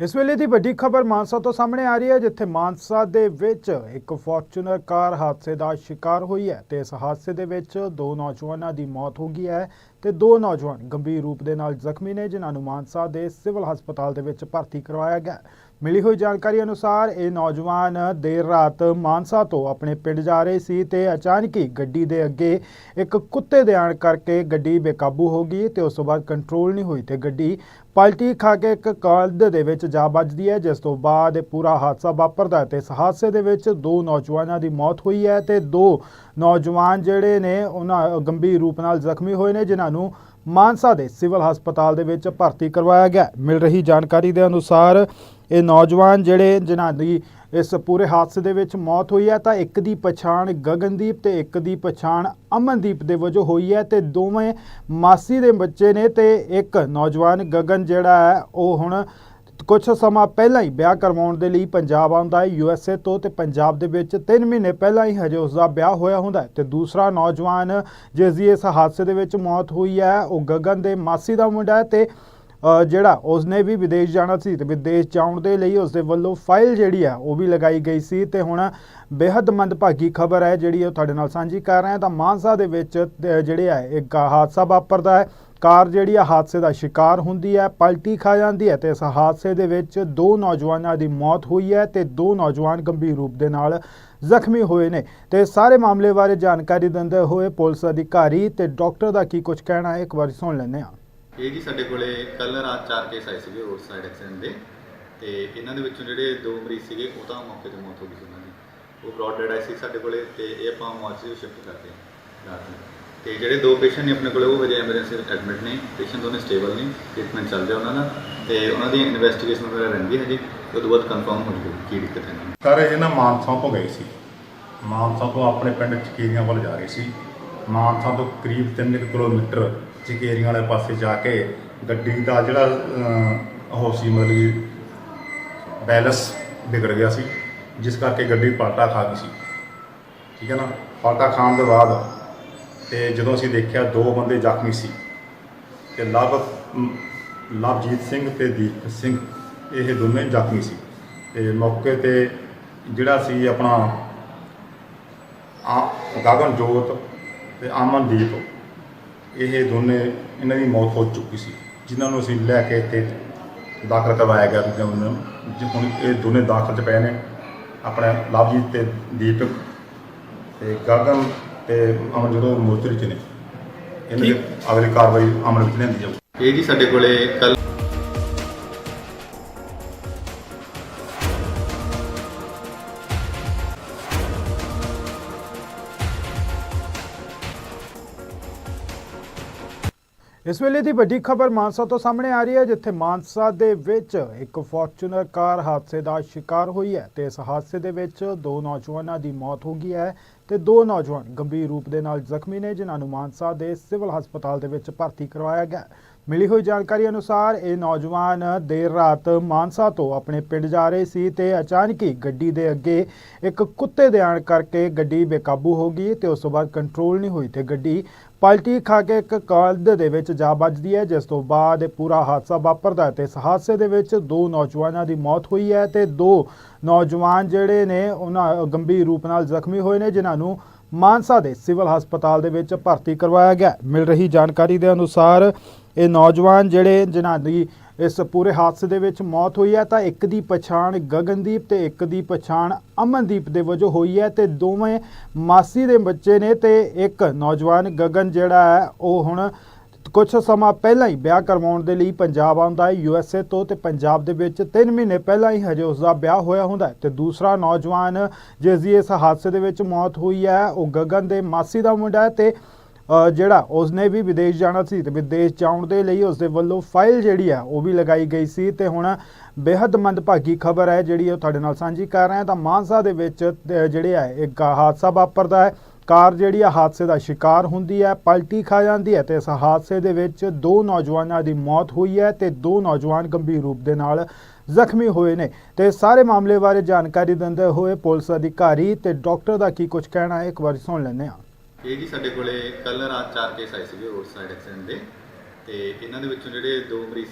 ਇਸ ਵੇਲੇ ਦੀ ਵੱਡੀ ਖਬਰ ਮਾਨਸਾ ਤੋਂ ਸਾਹਮਣੇ ਆ ਰਹੀ ਹੈ, ਜਿੱਥੇ ਮਾਨਸਾ ਦੇ ਵਿੱਚ ਇੱਕ ਫੋਰਚੂਨਰ ਕਾਰ ਹਾਦਸੇ ਦਾ ਸ਼ਿਕਾਰ ਹੋਈ ਹੈ ਤੇ ਇਸ ਹਾਦਸੇ ਦੇ ਵਿੱਚ ਦੋ ਨੌਜਵਾਨਾਂ ਦੀ ਮੌਤ ਹੋ ਗਈ ਹੈ। ਤੇ ਦੋ ਨੌਜਵਾਨ ਗੰਭੀਰ ਰੂਪ ਦੇ ਨਾਲ ਜ਼ਖਮੀ ਨੇ, ਜਿਨ੍ਹਾਂ ਨੂੰ ਮਾਨਸਾ ਦੇ ਸਿਵਲ ਹਸਪਤਾਲ ਦੇ ਵਿੱਚ ਭਰਤੀ ਕਰਵਾਇਆ ਗਿਆ। ਮਿਲੀ ਹੋਈ ਜਾਣਕਾਰੀ ਅਨੁਸਾਰ ਇਹ ਨੌਜਵਾਨ ਦੇਰ ਰਾਤ ਮਾਨਸਾ ਤੋਂ ਆਪਣੇ ਪਿੰਡ ਜਾ ਰਹੇ ਸੀ ਤੇ ਅਚਾਨਕ ਹੀ ਗੱਡੀ ਦੇ ਅੱਗੇ ਇੱਕ ਕੁੱਤੇ ਦੇ ਆਣ ਕਰਕੇ ਗੱਡੀ ਬੇਕਾਬੂ ਹੋ ਗਈ ਤੇ ਉਸ ਤੋਂ ਬਾਅਦ ਕੰਟਰੋਲ ਨਹੀਂ ਹੋਈ ਤੇ ਗੱਡੀ ਪਲਟੀ ਖਾ ਕੇ ਇੱਕ ਕੰਧ ਦੇ ਵਿੱਚ ਜਾ ਵੱਜਦੀ ਹੈ, ਜਿਸ ਤੋਂ ਬਾਅਦ ਇਹ ਪੂਰਾ ਹਾਦਸਾ ਵਾਪਰਦਾ ਹੈ ਤੇ ਇਸ ਹਾਦਸੇ ਦੇ ਵਿੱਚ ਦੋ ਨੌਜਵਾਨਾਂ ਦੀ ਮੌਤ ਹੋਈ ਹੈ ਤੇ ਦੋ ਨੌਜਵਾਨ ਜਿਹੜੇ ਨੇ, ਉਹਨਾਂ ਗੰਭੀਰ ਰੂਪ ਨਾਲ ਜ਼ਖਮੀ ਹੋਏ ਨੇ, ਜਿਨ੍ਹਾਂ ਨੂੰ ਮਾਨਸਾ ਦੇ ਸਿਵਲ ਹਸਪਤਾਲ ਦੇ ਵਿੱਚ ਭਰਤੀ ਕਰਵਾਇਆ ਗਿਆ। ਮਿਲ ਰਹੀ ਜਾਣਕਾਰੀ ਦੇ ਅਨੁਸਾਰ ਇਹ ਨੌਜਵਾਨ ਜਿਹੜੇ ਜਿਨ੍ਹਾਂ ਦੀ ਇਸ ਪੂਰੇ ਹਾਦਸੇ ਦੇ ਵਿੱਚ ਮੌਤ ਹੋਈ ਹੈ, ਤਾਂ ਇੱਕ ਦੀ ਪਛਾਣ ਗਗਨਦੀਪ ਤੇ ਇੱਕ ਦੀ ਪਛਾਣ ਅਮਨਦੀਪ ਦੇ ਵਜੋਂ ਹੋਈ ਹੈ ਤੇ ਦੋਵੇਂ ਮਾਸੀ ਦੇ ਬੱਚੇ ਨੇ ਤੇ ਇੱਕ ਨੌਜਵਾਨ ਗਗਨ ਜਿਹੜਾ ਹੈ, ਉਹ ਹੁਣ ਕੁਝ ਸਮਾਂ ਪਹਿਲਾਂ ਹੀ ਵਿਆਹ ਕਰਵਾਉਣ ਦੇ ਲਈ ਪੰਜਾਬ ਆਉਂਦਾ ਹੈ ਯੂਐਸਏ ਤੋਂ ਤੇ ਪੰਜਾਬ ਦੇ ਵਿੱਚ 3 ਮਹੀਨੇ ਪਹਿਲਾਂ ਹੀ ਹਜੇ ਉਸ ਦਾ ਵਿਆਹ ਹੋਇਆ ਹੁੰਦਾ ਹੈ ਤੇ ਦੂਸਰਾ ਨੌਜਵਾਨ ਜਿਸ ਦੀ ਇਸ ਹਾਦਸੇ ਦੇ ਵਿੱਚ ਮੌਤ ਹੋਈ ਹੈ, ਉਹ ਗਗਨ ਦੇ ਮਾਸੀ ਦਾ ਮੁੰਡਾ ਹੈ ਤੇ ਜਿਹੜਾ ਉਸਨੇ ਵੀ ਵਿਦੇਸ਼ ਜਾਣਾ ਸੀ ਤੇ ਵਿਦੇਸ਼ ਜਾਣ ਦੇ ਲਈ ਉਸਦੇ ਵੱਲੋਂ ਫਾਈਲ ਜਿਹੜੀ ਆ ਉਹ ਵੀ ਲਗਾਈ ਗਈ ਸੀ ਤੇ ਹੁਣ ਬੇहद ਮੰਦਭਾਗੀ ਖਬਰ ਹੈ ਜਿਹੜੀ ਉਹ ਤੁਹਾਡੇ ਨਾਲ ਸਾਂਝੀ ਕਰ ਰਹੇ ਹਾਂ ਤਾਂ ਮਾਨਸਾ ਦੇ ਵਿੱਚ ਜਿਹੜੇ ਆ ਇੱਕ ਹਾਦਸਾ ਵਾਪਰਦਾ ਹੈ ਕਾਰ ਜਿਹੜੀ ਆ, ਹਾਦਸੇ ਦਾ ਸ਼ਿਕਾਰ ਹੁੰਦੀ ਹੈ, ਪਲਟੀ ਖਾ ਜਾਂਦੀ ਹੈ ਤੇ ਇਸ ਹਾਦਸੇ ਦੇ ਵਿੱਚ ਦੋ ਨੌਜਵਾਨਾਂ ਦੀ ਮੌਤ ਹੋਈ ਹੈ ਤੇ ਦੋ ਨੌਜਵਾਨ ਗੰਭੀਰ ਰੂਪ ਦੇ ਨਾਲ ਜ਼ਖਮੀ ਹੋਏ ਨੇ। ਤੇ ਸਾਰੇ ਮਾਮਲੇ ਬਾਰੇ ਜਾਣਕਾਰੀ ਦਿੰਦੇ ਹੋਏ ਪੁਲਿਸ ਅਧਿਕਾਰੀ ਤੇ ਡਾਕਟਰ ਦਾ ਕੀ ਕੁਝ ਕਹਿਣਾ ਹੈ, ਇੱਕ ਵਾਰੀ ਸੁਣ ਲੈਂਦੇ ਹਾਂ। ਇਹ ਜੀ ਸਾਡੇ ਕੋਲੇ ਕੱਲ ਰਾਤ ਚਾਰ ਕੇਸ ਆਏ ਸੀਗੇ ਰੋਡ ਸਾਈਡ ਐਕਸੀਡੈਂਟ ਦੇ ਤੇ ਇਹਨਾਂ ਦੇ ਵਿੱਚੋਂ ਜਿਹੜੇ ਦੋ ਮਰੀਜ਼ ਸੀਗੇ, ਉਹ ਤਾਂ ਮੌਕੇ ਤੇ ਮੌਤ ਹੋ ਗਈ ਸੀ ਉਹਨਾਂ ਦੀ। ਉਹ ਬ੍ਰੌਡ ਡੈਡ ਆਏ ਸੀ ਸਾਡੇ ਕੋਲੇ ਤੇ ਇਹ ਆਪਾਂ ਮੋਰਚਰੀ ਸ਼ਿਫਟ ਕਰਦੇ ਹਾਂ ਰਾਤ ਨੂੰ। ਤੇ ਜਿਹੜੇ ਦੋ ਪੇਸ਼ੈਂਟ ਨੇ ਆਪਣੇ ਕੋਲੇ, ਉਹ ਹਜੇ ਐਮਰਜੈਂਸੀ ਐਡਮਿਟ ਨੇ ਪੇਸ਼ੈਂਟ ਦੋਨੇ ਸਟੇਬਲ ਨੇ ਟ੍ਰੀਟਮੈਂਟ ਚੱਲ ਰਿਹਾ ਉਹਨਾਂ ਦਾ। ਤੇ ਉਹਨਾਂ ਦੀ ਇਨਵੈਸਟੀਗੇਸ਼ਨ ਵਗੈਰਾ ਰਹਿੰਦੀ ਹੈ ਜੀ ਉਹ ਤੋਂ ਬਾਅਦ ਕਨਫਰਮ ਹੋ ਜੂਗੀ ਕੀ ਦਿੱਕਤ ਹੈ। ਇਹਨਾਂ ਸਰ, ਇਹ ਨਾ ਮਾਨਸਾ ਤੋਂ ਗਏ ਸੀ। ਮਾਨਸਾ ਤੋਂ ਆਪਣੇ ਪਿੰਡ ਚਕੇਰੀਆਂ ਵੱਲ ਜਾ ਰਹੇ ਸੀ। ਮਾਨਸਾ ਤੋਂ ਕਰੀਬ 3 ਕਿਲੋਮੀਟਰ ਚਕੇਰੀਆਂ ਵਾਲੇ ਪਾਸੇ ਜਾ ਕੇ ਗੱਡੀ ਦਾ ਜਿਹੜਾ ਉਹ ਸੀ, ਮਤਲਬ ਕਿ ਬੈਲੈਂਸ ਵਿਗੜ ਗਿਆ ਸੀ। ਜਿਸ ਕਰਕੇ ਗੱਡੀ ਪਾਟਾ ਖਾ ਗਈ ਸੀ। ਠੀਕ ਹੈ ਨਾ? ਪਾਟਾ ਖਾਣ ਦੇ ਬਾਅਦ ਤੇ ਜਦੋਂ ਅਸੀਂ ਦੇਖਿਆ ਦੋ ਬੰਦੇ ਜ਼ਖਮੀ ਸੀ ਤੇ ਲਵ ਲਵਜੀਤ ਸਿੰਘ ਤੇ ਦੀਪ ਸਿੰਘ, ਇਹ ਦੋਨੇ ਜ਼ਖਮੀ ਸੀ। ਤੇ ਮੌਕੇ ਤੇ ਜਿਹੜਾ ਸੀ ਆਪਣਾ ਆ, ਗਗਨਜੋਤ ਤੇ ਅਮਨਦੀਪ, ਇਹ ਦੋਨੇ ਇਹਨਾਂ ਦੀ ਮੌਤ ਹੋ ਚੁੱਕੀ ਸੀ, ਜਿਨ੍ਹਾਂ ਨੂੰ ਅਸੀਂ ਲੈ ਕੇ ਇੱਥੇ ਦਾਖਲ ਕਰਵਾਇਆ ਗਿਆ ਦੂਜੇ ਨੂੰ ਹੁਣ ਇਹ ਦੋਨੇ ਦਾਖਲ ਚ ਪਏ ਨੇ, ਆਪਣੇ ਲਵਜੀਤ ਤੇ ਦੀਪਕ ਤੇ ਗਗਨ ਤੇ ਅਮਨ ਜਦੋਂ ਮੋਰਚਰੀ ਚ ਨੇ, ਇਹਨਾਂ ਦੀ ਅਗਲੀ ਕਾਰਵਾਈ ਅਮਲ ਵਿੱਚ ਲਿਆਂਦੀ ਜਾਊ। ਇਹ ਜੀ ਸਾਡੇ ਕੋਲੇ ਕੱਲ ਇਸ ਵੇਲੇ ਦੀ ਵੱਡੀ ਖਬਰ ਮਾਨਸਾ ਤੋਂ ਸਾਹਮਣੇ ਆ ਰਹੀ ਹੈ, ਜਿੱਥੇ ਮਾਨਸਾ ਦੇ ਵਿੱਚ ਇੱਕ ਫੋਰਚੂਨਰ ਕਾਰ ਹਾਦਸੇ ਦਾ ਸ਼ਿਕਾਰ ਹੋਈ ਹੈ ਤੇ ਇਸ ਹਾਦਸੇ ਦੇ ਵਿੱਚ ਦੋ ਨੌਜਵਾਨਾਂ ਦੀ ਮੌਤ ਹੋ ਗਈ ਹੈ ਤੇ ਦੋ ਨੌਜਵਾਨ ਗੰਭੀਰ ਰੂਪ ਦੇ ਨਾਲ ਜ਼ਖਮੀ ਨੇ, ਜਿਨ੍ਹਾਂ ਨੂੰ ਮਾਨਸਾ ਦੇ ਸਿਵਲ ਹਸਪਤਾਲ ਦੇ ਵਿੱਚ ਭਰਤੀ ਕਰਵਾਇਆ ਗਿਆ। ਮਿਲੀ ਹੋਈ ਜਾਣਕਾਰੀ ਅਨੁਸਾਰ, ਇਹ ਨੌਜਵਾਨ ਦੇਰ ਰਾਤ ਮਾਨਸਾ ਤੋਂ ਆਪਣੇ ਪਿੰਡ ਜਾ ਰਹੇ ਸੀ ਤੇ ਅਚਾਨਕ ਹੀ ਗੱਡੀ ਦੇ ਅੱਗੇ ਇੱਕ ਕੁੱਤੇ ਦੇ ਆਣ ਕਰਕੇ ਗੱਡੀ ਬੇਕਾਬੂ ਹੋ ਗਈ ਤੇ ਉਸ ਤੋਂ ਬਾਅਦ ਕੰਟਰੋਲ ਨਹੀਂ ਹੋਈ ਤੇ ਗੱਡੀ ਪਲਟੀ ਖਾ ਕੇ ਇੱਕ ਕੰਧ ਦੇ ਵਿੱਚ ਜਾ ਵੱਜਦੀ ਹੈ, ਜਿਸ ਤੋਂ ਬਾਅਦ ਇਹ ਪੂਰਾ ਹਾਦਸਾ ਵਾਪਰਦਾ ਹੈ ਤੇ ਇਸ ਹਾਦਸੇ ਦੇ ਵਿੱਚ ਦੋ ਨੌਜਵਾਨਾਂ ਦੀ ਮੌਤ ਹੋਈ ਹੈ ਤੇ ਦੋ ਨੌਜਵਾਨ ਜਿਹੜੇ ਨੇ, ਉਹਨਾਂ ਗੰਭੀਰ ਰੂਪ ਨਾਲ ਜ਼ਖਮੀ ਹੋਏ ਨੇ, ਜਿਨ੍ਹਾਂ ਨੂੰ ਮਾਨਸਾ ਦੇ ਸਿਵਲ ਹਸਪਤਾਲ ਦੇ ਵਿੱਚ ਭਰਤੀ ਕਰਵਾਇਆ ਗਿਆ ਮਿਲ ਰਹੀ ਜਾਣਕਾਰੀ ਦੇ ਅਨੁਸਾਰ ਇਹ ਨੌਜਵਾਨ ਜਿਹੜੇ, ਜਿਨ੍ਹਾਂ ਦੀ ਇਸ ਪੂਰੇ ਹਾਦਸੇ ਦੇ ਵਿੱਚ ਮੌਤ ਹੋਈ ਹੈ ਤਾਂ ਇੱਕ ਦੀ ਪਛਾਣ ਗਗਨਦੀਪ ਤੇ ਇੱਕ ਦੀ ਪਛਾਣ ਅਮਨਦੀਪ ਦੇ ਵਜੋਂ ਹੋਈ ਹੈ ਤੇ ਦੋਵੇਂ ਮਾਸੀ ਦੇ ਬੱਚੇ ਨੇ ਤੇ ਇੱਕ ਨੌਜਵਾਨ ਗਗਨ ਜਿਹੜਾ ਹੈ, ਉਹ ਹੁਣ ਕੁਝ ਸਮਾਂ ਪਹਿਲਾਂ ਹੀ ਵਿਆਹ ਕਰਵਾਉਣ ਦੇ ਲਈ ਪੰਜਾਬ ਆਉਂਦਾ ਹੈ ਯੂਐਸਏ ਤੋਂ ਤੇ ਪੰਜਾਬ ਦੇ ਵਿੱਚ 3 ਮਹੀਨੇ ਪਹਿਲਾਂ ਹੀ ਹਜੇ ਉਸ ਦਾ ਵਿਆਹ ਹੋਇਆ ਹੁੰਦਾ ਹੈ ਤੇ ਦੂਸਰਾ ਨੌਜਵਾਨ ਜਿਸ ਦੀ ਇਸ ਹਾਦਸੇ ਦੇ ਵਿੱਚ ਮੌਤ ਹੋਈ ਹੈ, ਉਹ ਗਗਨ ਦੇ ਮਾਸੀ ਦਾ ਮੁੰਡਾ ਹੈ ਤੇ ਜਿਹੜਾ ਉਸਨੇ ਵੀ ਵਿਦੇਸ਼ ਜਾਣਾ ਸੀ ਤੇ ਵਿਦੇਸ਼ ਜਾਣ ਦੇ ਲਈ ਉਸਦੇ ਵੱਲੋਂ ਫਾਈਲ ਜਿਹੜੀ ਆ ਉਹ ਵੀ ਲਗਾਈ ਗਈ ਸੀ ਤੇ ਹੁਣ ਬੇहद ਮੰਦਭਾਗੀ ਖਬਰ ਹੈ ਜਿਹੜੀ ਉਹ ਤੁਹਾਡੇ ਨਾਲ ਸਾਂਝੀ ਕਰ ਰਹੇ ਹਾਂ। ਤਾਂ ਮਾਨਸਾ ਦੇ ਵਿੱਚ ਅ, ਜਿਹੜੇ ਆ ਇੱਕ ਹਾਦਸਾ ਵਾਪਰਦਾ ਹੈ। ਕਾਰ ਜਿਹੜੀ ਆ ਹਾਦਸੇ ਦਾ ਸ਼ਿਕਾਰ ਹੁੰਦੀ ਹੈ ਪਲਟੀ ਖਾ ਜਾਂਦੀ ਹੈ ਤੇ ਇਸ ਹਾਦਸੇ ਦੇ ਵਿੱਚ ਦੋ ਨੌਜਵਾਨਾਂ ਦੀ ਮੌਤ ਹੋਈ ਹੈ ਤੇ ਦੋ ਨੌਜਵਾਨ ਗੰਭੀਰ ਰੂਪ ਦੇ ਨਾਲ ਜ਼ਖਮੀ ਹੋਏ ਨੇ। ਤੇ ਸਾਰੇ ਮਾਮਲੇ ਬਾਰੇ ਜਾਣਕਾਰੀ ਦਿੰਦੇ ਹੋਏ ਪੁਲਿਸ ਅਧਿਕਾਰੀ ਤੇ ਡਾਕਟਰ ਦਾ ਕੀ ਕੁਝ ਕਹਿਣਾ ਹੈ ਇੱਕ ਵਾਰੀ ਸੁਣ ਲੈਂਦੇ ਹਾਂ। ਇਹ ਜੀ ਸਾਡੇ ਕੋਲੇ ਕੱਲ ਰਾਤ ਚਾਰ ਕੇਸ ਆਏ ਸੀਗੇ ਰੋਡ ਸਾਈਡ ਐਕਸੀਡੈਂਟ ਦੇ ਤੇ ਇਹਨਾਂ ਦੇ ਵਿੱਚੋਂ ਜਿਹੜੇ ਦੋ ਮਰੀਜ਼